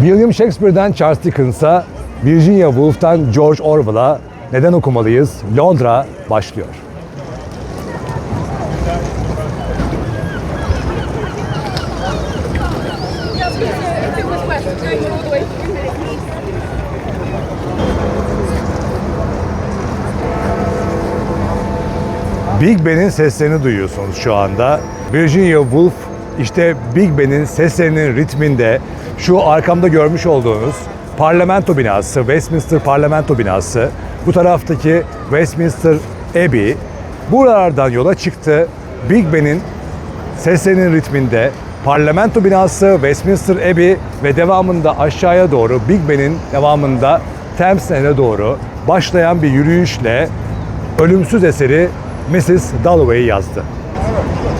William Shakespeare'den Charles Dickens'a, Virginia Woolf'tan George Orwell'a neden okumalıyız? Londra başlıyor. Big Ben'in seslerini duyuyorsunuz şu anda. Virginia Woolf işte Big Ben'in seslerinin ritminde şu arkamda görmüş olduğunuz parlamento binası, Westminster parlamento binası, bu taraftaki Westminster Abbey buralardan yola çıktı. Big Ben'in seslerinin ritminde parlamento binası, Westminster Abbey ve devamında aşağıya doğru Big Ben'in devamında Thames Nehri'ne doğru başlayan bir yürüyüşle ölümsüz eseri Mrs. Dalloway yazdı.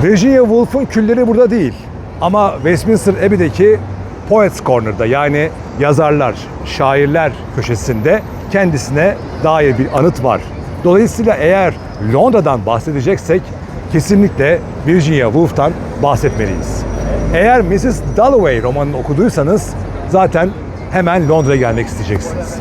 Virginia Woolf'un külleri burada değil. Ama Westminster Abbey'deki Poets Corner'da yani yazarlar, şairler köşesinde kendisine dair bir anıt var. Dolayısıyla eğer Londra'dan bahsedeceksek kesinlikle Virginia Woolf'tan bahsetmeliyiz. Eğer Mrs. Dalloway romanını okuduysanız zaten hemen Londra'ya gelmek isteyeceksiniz.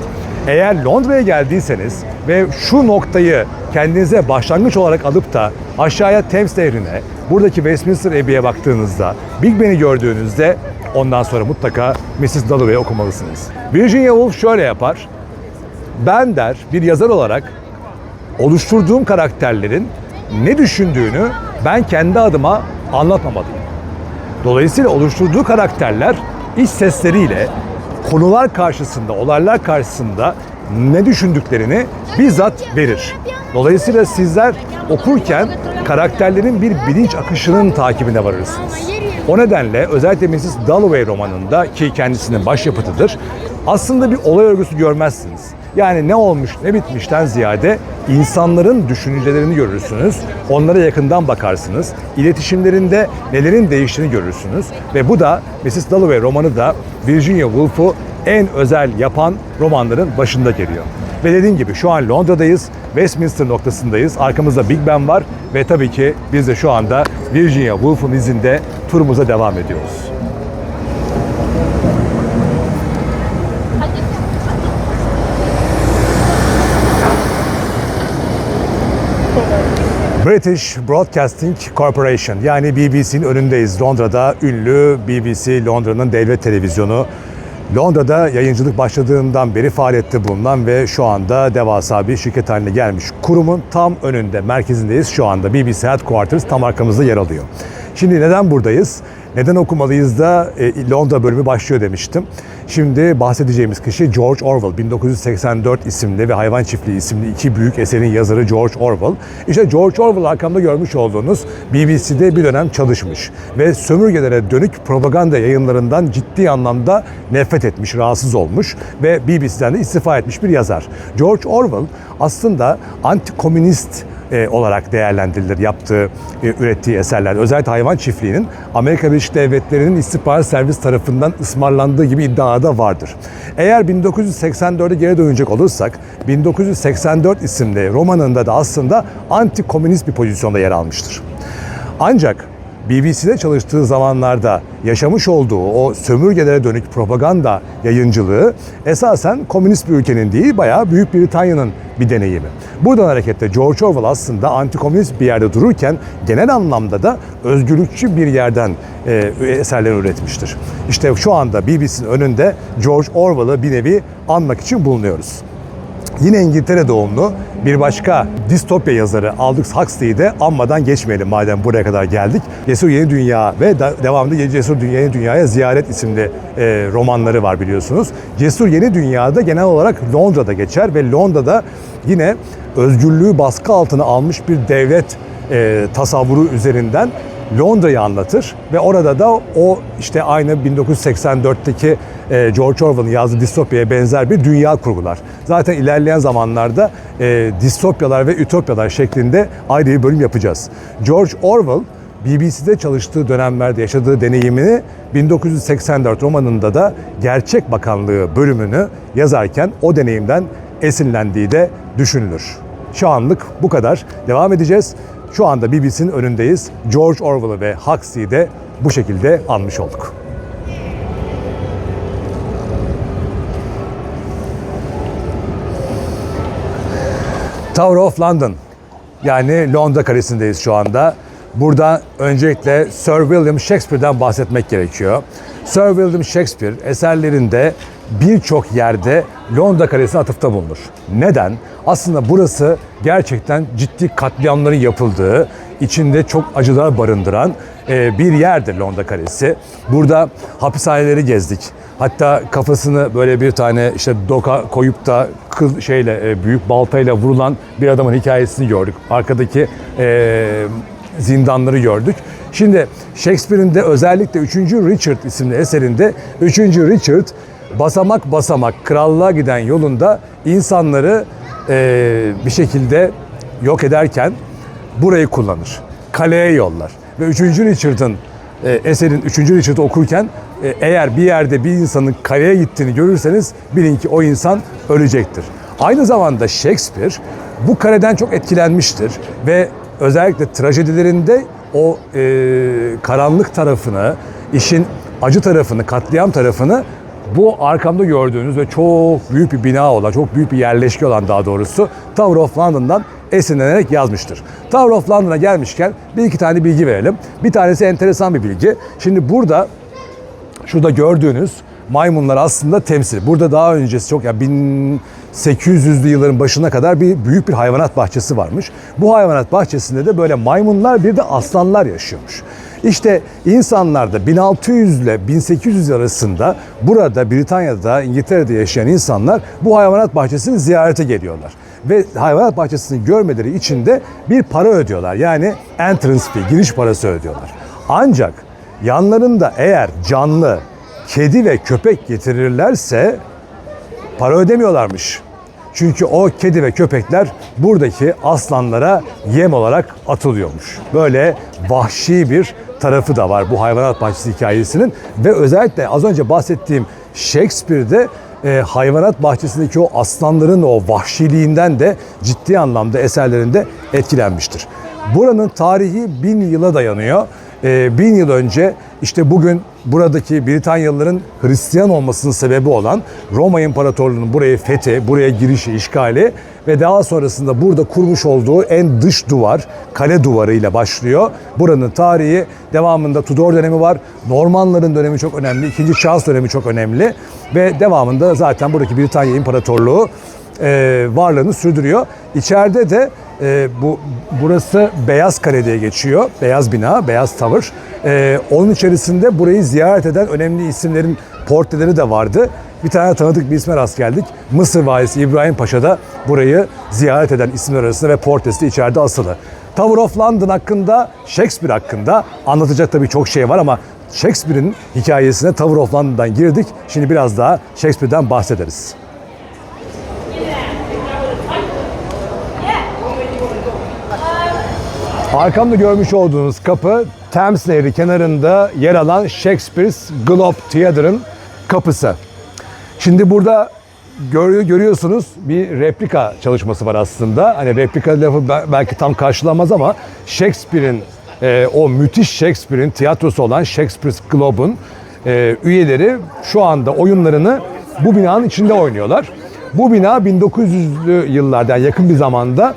Eğer Londra'ya geldiyseniz ve şu noktayı kendinize başlangıç olarak alıp da aşağıya Thames Nehri'ne, buradaki Westminster Abbey'e baktığınızda, Big Ben'i gördüğünüzde ondan sonra mutlaka Mrs. Dalloway'i okumalısınız. Virginia Woolf şöyle yapar. Ben der bir yazar olarak oluşturduğum karakterlerin ne düşündüğünü ben kendi adıma anlatmamalıyım. Dolayısıyla oluşturduğu karakterler iç sesleriyle konular karşısında, olaylar karşısında ne düşündüklerini bizzat verir. Dolayısıyla sizler okurken karakterlerin bir bilinç akışının takibine varırsınız. O nedenle özellikle Mrs. Dalloway romanında ki kendisinin başyapıtıdır aslında bir olay örgüsü görmezsiniz. Yani ne olmuş ne bitmişten ziyade insanların düşüncelerini görürsünüz. Onlara yakından bakarsınız. İletişimlerinde nelerin değiştiğini görürsünüz. Ve bu da Mrs. Dalloway romanı da Virginia Woolf'u en özel yapan romanların başında geliyor. Ve dediğim gibi şu an Londra'dayız. Westminster noktasındayız. Arkamızda Big Ben var. Ve tabii ki biz de şu anda Virginia Woolf'un izinde turumuza devam ediyoruz. British Broadcasting Corporation yani BBC'nin önündeyiz. Londra'da ünlü BBC Londra'nın devlet televizyonu. Londra'da yayıncılık başladığından beri faaliyette bulunan ve şu anda devasa bir şirket haline gelmiş. Kurumun tam önünde, merkezindeyiz şu anda. BBC Headquarters tam arkamızda yer alıyor. Şimdi neden buradayız? Neden okumalıyız da e, Londra bölümü başlıyor demiştim. Şimdi bahsedeceğimiz kişi George Orwell. 1984 isimli ve Hayvan Çiftliği isimli iki büyük eserin yazarı George Orwell. İşte George Orwell arkamda görmüş olduğunuz BBC'de bir dönem çalışmış ve sömürgelere dönük propaganda yayınlarından ciddi anlamda nefret etmiş, rahatsız olmuş ve BBC'den de istifa etmiş bir yazar. George Orwell aslında anti-komünist e, olarak değerlendirilir yaptığı, e, ürettiği eserler. Özellikle hayvan çiftliğinin Amerika Birleşik Devletleri'nin istihbarat servis tarafından ısmarlandığı gibi iddiada vardır. Eğer 1984'e geri dönecek olursak 1984 isimli romanında da aslında anti-komünist bir pozisyonda yer almıştır. Ancak BBC'de çalıştığı zamanlarda yaşamış olduğu o sömürgelere dönük propaganda yayıncılığı esasen komünist bir ülkenin değil bayağı Büyük Britanya'nın bir deneyimi. Buradan hareketle George Orwell aslında antikomünist bir yerde dururken genel anlamda da özgürlükçü bir yerden e, eserler üretmiştir. İşte şu anda BBC'nin önünde George Orwell'ı bir nevi anmak için bulunuyoruz. Yine İngiltere doğumlu bir başka distopya yazarı Aldous Huxley'i de anmadan geçmeyelim madem buraya kadar geldik. Cesur Yeni Dünya ve devamında Cesur Yeni Dünya'ya Ziyaret isimli e, romanları var biliyorsunuz. Cesur Yeni Dünya'da genel olarak Londra'da geçer ve Londra'da yine özgürlüğü baskı altına almış bir devlet e, tasavvuru üzerinden Londra'yı anlatır ve orada da o işte aynı 1984'teki e, George Orwell'ın yazdığı distopyaya benzer bir dünya kurgular. Zaten ilerleyen zamanlarda e, distopyalar ve ütopyalar şeklinde ayrı bir bölüm yapacağız. George Orwell BBC'de çalıştığı dönemlerde yaşadığı deneyimini 1984 romanında da Gerçek Bakanlığı bölümünü yazarken o deneyimden esinlendiği de düşünülür. Şu anlık bu kadar. Devam edeceğiz. Şu anda BBC'nin önündeyiz. George Orwell'ı ve Huxley'i de bu şekilde anmış olduk. Tower of London yani Londra Kalesi'ndeyiz şu anda. Burada öncelikle Sir William Shakespeare'den bahsetmek gerekiyor. Sir William Shakespeare eserlerinde birçok yerde Londra Kalesi'ne atıfta bulunur. Neden? Aslında burası gerçekten ciddi katliamların yapıldığı, içinde çok acılar barındıran e, bir yerdir Londra Kalesi. Burada hapishaneleri gezdik. Hatta kafasını böyle bir tane işte doka koyup da kıl şeyle e, büyük baltayla vurulan bir adamın hikayesini gördük. Arkadaki e, zindanları gördük. Şimdi Shakespeare'in de özellikle 3. Richard isimli eserinde 3. Richard basamak basamak krallığa giden yolunda insanları e, bir şekilde yok ederken burayı kullanır. Kaleye yollar. Ve 3. Richard'ın e, eserin 3. Richard'ı okurken e, eğer bir yerde bir insanın kaleye gittiğini görürseniz bilin ki o insan ölecektir. Aynı zamanda Shakespeare bu kaleden çok etkilenmiştir ve özellikle trajedilerinde o e, karanlık tarafını, işin acı tarafını, katliam tarafını bu arkamda gördüğünüz ve çok büyük bir bina olan, çok büyük bir yerleşke olan daha doğrusu Tower of London'dan esinlenerek yazmıştır. Tower of London'a gelmişken bir iki tane bilgi verelim. Bir tanesi enteresan bir bilgi. Şimdi burada şurada gördüğünüz maymunlar aslında temsil. Burada daha öncesi çok ya 1800'lü yılların başına kadar bir büyük bir hayvanat bahçesi varmış. Bu hayvanat bahçesinde de böyle maymunlar bir de aslanlar yaşıyormuş. İşte insanlar da 1600 ile 1800 arasında burada Britanya'da, İngiltere'de yaşayan insanlar bu hayvanat bahçesini ziyarete geliyorlar. Ve hayvanat bahçesini görmeleri için de bir para ödüyorlar. Yani entrance fee, giriş parası ödüyorlar. Ancak yanlarında eğer canlı kedi ve köpek getirirlerse para ödemiyorlarmış. Çünkü o kedi ve köpekler buradaki aslanlara yem olarak atılıyormuş. Böyle vahşi bir tarafı da var bu hayvanat bahçesi hikayesinin ve özellikle az önce bahsettiğim Shakespeare'de e, hayvanat bahçesindeki o aslanların o vahşiliğinden de ciddi anlamda eserlerinde etkilenmiştir. Buranın tarihi bin yıla dayanıyor. E, bin yıl önce işte bugün buradaki Britanyalıların Hristiyan olmasının sebebi olan Roma İmparatorluğu'nun burayı fethi, buraya girişi, işgali ve daha sonrasında burada kurmuş olduğu en dış duvar, kale duvarı ile başlıyor. Buranın tarihi devamında Tudor dönemi var. Normanların dönemi çok önemli. 2. Charles dönemi çok önemli. Ve devamında zaten buradaki Britanya İmparatorluğu e, varlığını sürdürüyor. İçeride de e, bu burası Beyaz Kale diye geçiyor. Beyaz bina, Beyaz Tower. E, onun içerisinde burayı ziyaret eden önemli isimlerin portreleri de vardı. Bir tane tanıdık bir isme rast geldik. Mısır valisi İbrahim Paşa da burayı ziyaret eden isimler arasında ve portresi de içeride asılı. Tower of London hakkında, Shakespeare hakkında anlatacak tabii çok şey var ama Shakespeare'in hikayesine Tower of London'dan girdik. Şimdi biraz daha Shakespeare'den bahsederiz. Arkamda görmüş olduğunuz kapı Thames Nehri kenarında yer alan Shakespeare's Globe Theatre'ın kapısı. Şimdi burada gör- görüyorsunuz bir replika çalışması var aslında. Hani replika lafı be- belki tam karşılamaz ama Shakespeare'in e, o müthiş Shakespeare'in tiyatrosu olan Shakespeare's Globe'un e, üyeleri şu anda oyunlarını bu binanın içinde oynuyorlar. Bu bina 1900'lü yıllardan yakın bir zamanda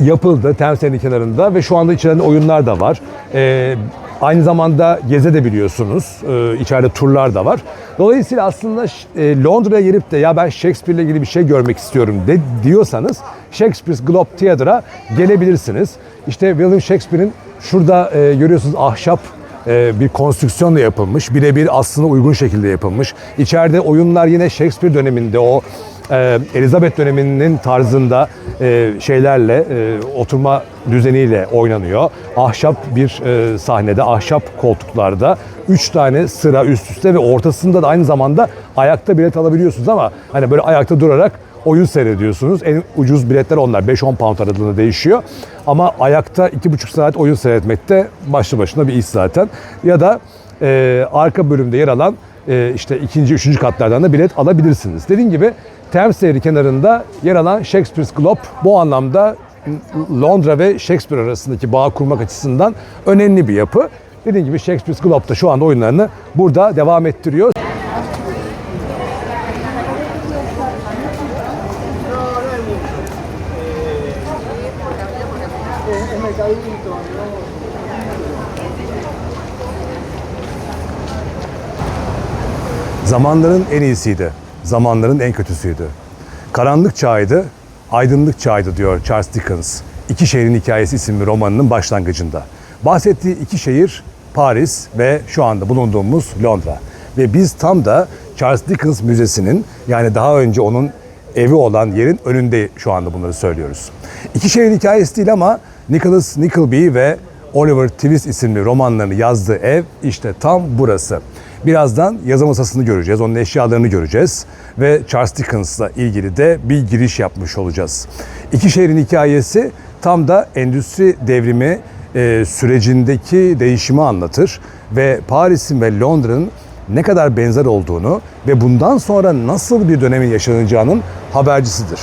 yapıldı Thames kenarında ve şu anda içeride oyunlar da var. Ee, aynı zamanda geze de biliyorsunuz. Ee, içeride turlar da var. Dolayısıyla aslında e, Londra'ya gelip de ya ben Shakespeare ile ilgili bir şey görmek istiyorum de diyorsanız Shakespeare's Globe Theatre'a gelebilirsiniz. İşte William Shakespeare'in şurada e, görüyorsunuz ahşap e, bir konstrüksiyonla yapılmış. Birebir aslına uygun şekilde yapılmış. İçeride oyunlar yine Shakespeare döneminde o e, Elizabeth döneminin tarzında e, şeylerle e, oturma düzeniyle oynanıyor. Ahşap bir sahnede, ahşap koltuklarda üç tane sıra üst üste ve ortasında da aynı zamanda ayakta bilet alabiliyorsunuz ama hani böyle ayakta durarak oyun seyrediyorsunuz. En ucuz biletler onlar. 5-10 pound aralığında değişiyor. Ama ayakta 2,5 saat oyun seyretmekte başlı başına bir iş zaten. Ya da e, arka bölümde yer alan işte ikinci, üçüncü katlardan da bilet alabilirsiniz. Dediğim gibi Thames Nehri kenarında yer alan Shakespeare's Globe bu anlamda Londra ve Shakespeare arasındaki bağ kurmak açısından önemli bir yapı. Dediğim gibi Shakespeare's Globe da şu anda oyunlarını burada devam ettiriyor. Zamanların en iyisiydi. Zamanların en kötüsüydü. Karanlık çağıydı, aydınlık çağıydı diyor Charles Dickens. İki Şehrin Hikayesi isimli romanının başlangıcında. Bahsettiği iki şehir Paris ve şu anda bulunduğumuz Londra. Ve biz tam da Charles Dickens Müzesi'nin yani daha önce onun evi olan yerin önünde şu anda bunları söylüyoruz. İki şehrin hikayesi değil ama Nicholas Nickleby ve Oliver Twist isimli romanlarını yazdığı ev işte tam burası. Birazdan yazı masasını göreceğiz, onun eşyalarını göreceğiz ve Charles Dickens'la ilgili de bir giriş yapmış olacağız. İki şehrin hikayesi tam da endüstri devrimi e, sürecindeki değişimi anlatır ve Paris'in ve Londra'nın ne kadar benzer olduğunu ve bundan sonra nasıl bir dönemin yaşanacağının habercisidir.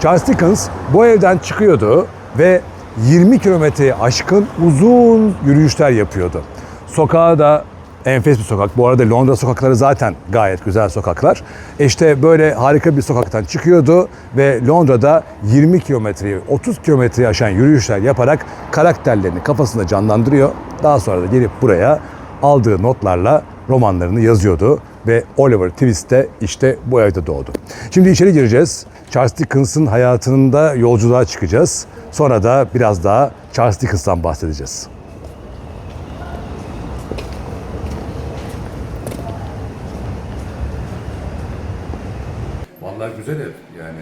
Charles Dickens bu evden çıkıyordu ve 20 kilometreye aşkın uzun yürüyüşler yapıyordu. Sokağa da enfes bir sokak. Bu arada Londra sokakları zaten gayet güzel sokaklar. İşte böyle harika bir sokaktan çıkıyordu ve Londra'da 20 kilometreyi 30 kilometreyi aşan yürüyüşler yaparak karakterlerini kafasında canlandırıyor. Daha sonra da gelip buraya aldığı notlarla romanlarını yazıyordu ve Oliver Twist de işte bu evde doğdu. Şimdi içeri gireceğiz. Charles Dickens'ın hayatında yolculuğa çıkacağız. Sonra da biraz daha Charles Dickens'tan bahsedeceğiz. Vallahi güzel ev yani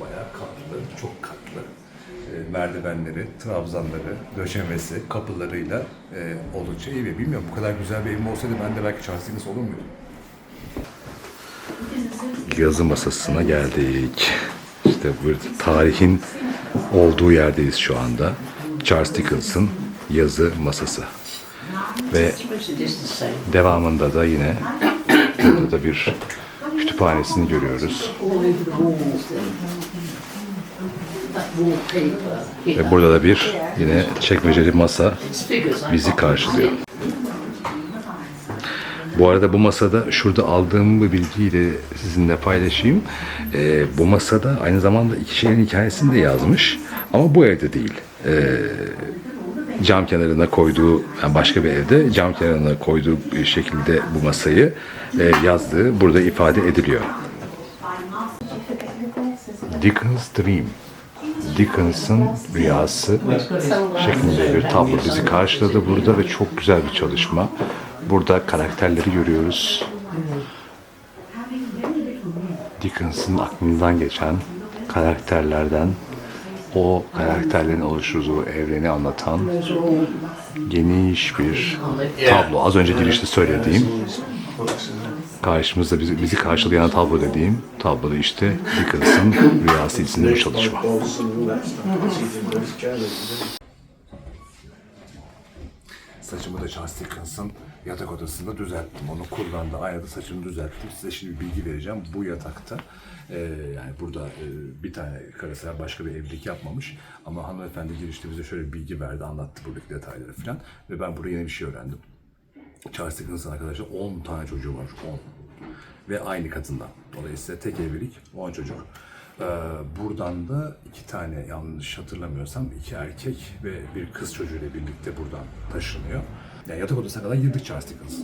bayağı katlı, çok katlı. E, merdivenleri, trabzanları, döşemesi, kapılarıyla e, oldukça iyi ve bilmiyorum bu kadar güzel bir evim olsaydı ben de belki Dickens olur muydum? Yazı masasına geldik. İşte bu tarihin olduğu yerdeyiz şu anda. Charles Dickens'ın yazı masası. Ve devamında da yine burada da bir kütüphanesini görüyoruz. Ve burada da bir yine çekmeceli masa bizi karşılıyor. Bu arada bu masada şurada aldığım bir bilgiyi de sizinle paylaşayım. Ee, bu masada aynı zamanda iki şehrin hikayesini de yazmış. Ama bu evde değil. Ee, cam kenarına koyduğu, yani başka bir evde cam kenarına koyduğu şekilde bu masayı e, yazdığı burada ifade ediliyor. Dickens Dream. Dickens'ın rüyası şeklinde bir tablo bizi karşıladı burada ve çok güzel bir çalışma. Burada karakterleri görüyoruz. Dickens'ın aklından geçen karakterlerden o karakterlerin oluşturduğu evreni anlatan geniş bir tablo. Az önce girişte söylediğim karşımızda bizi, bizi karşılayan tablo dediğim tabloda işte Dickens'ın Rüyası isimli bir çalışma. Saçımı da Charles Dickens'ın yatak odasında düzelttim. Onu kullandı. Aynada saçımı düzelttim. Size şimdi bilgi vereceğim. Bu yatakta e, yani burada e, bir tane karısı başka bir evlilik yapmamış. Ama hanımefendi girişte bize şöyle bir bilgi verdi. Anlattı buradaki detayları falan. Ve ben burada yeni bir şey öğrendim. Charles Dickens'ın arkadaşlar 10 tane çocuğu var. 10. Ve aynı kadından. Dolayısıyla tek evlilik, 10 çocuk. Ee, buradan da iki tane yanlış hatırlamıyorsam iki erkek ve bir kız çocuğuyla birlikte buradan taşınıyor. Yani yatak odasına kadar girdik Charles Dickens.